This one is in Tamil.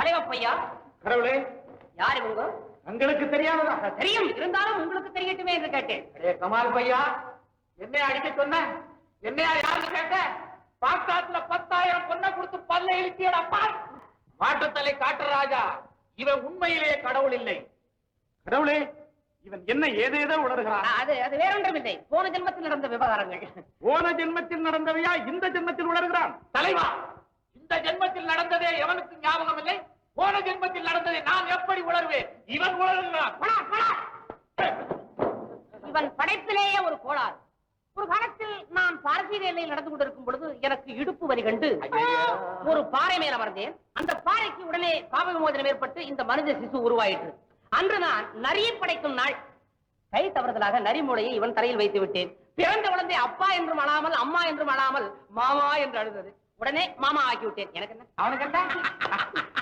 தலைவப்பையா? கடவுளே. யார் இவங்க உங்களுக்கு தெரியாததா தெரியும். இருந்தாலும் உங்களுக்கு தெரியட்டுமே என்று கேட்டேன். கமால் பையா. என்னைய அடிக்க சொன்ன? என்னையா யாருன்னு கேட்ட? பாக்காத்துல பத்தாயிரம் பொண்ணை கொடுத்து பல்ல இழுத்தியடா பார். மாட்டுத்தலை காட்டு ராஜா. இவன் உண்மையிலேயே கடவுள் இல்லை. கடவுளே இவன் என்ன ஏதேதோ உணர்கிறான். அது அது வேறொன்றும் இல்லை போன ஜென்மத்தில் நடந்த விவகாரங்கள். போன ஜென்மத்தில் நடந்தவையா இந்த ஜென்மத்தில் உணர்கிறான்? தலைவா இந்த ஜென்மத்தில் நடந்ததே எவனுக்கு ஞாபகம் இல்லை ஜென்மத்தில் நடந்ததை நான் எப்படி உணர்வேன்? இவன் உணர்கிறான். இவன் படைப்பிலேயே ஒரு கோளாறு. ஒரு காலத்தில் நான் பாரசீக எல்லையில் நடந்து கொண்டிருக்கும் பொழுது எனக்கு இடுப்பு வரி கண்டு. ஒரு பாறை மேல் அமர்ந்தேன். அந்த பாறைக்கு உடனே பாவ விமோசனம் ஏற்பட்டு இந்த மனித சிசு உருவாயிற்று. அன்று நான் நரியை படைக்கும் நாள். கை தவறுதலாக நரி மூளையை இவன் தரையில் வைத்து விட்டேன். பிறந்த குழந்தை அப்பா என்றும் அழாமல் அம்மா என்றும் அழாமல் மாமா என்று அழுதது. உடனே மாமா ஆக்கி விட்டேன். எனக்கு என்ன? அவனுக்கு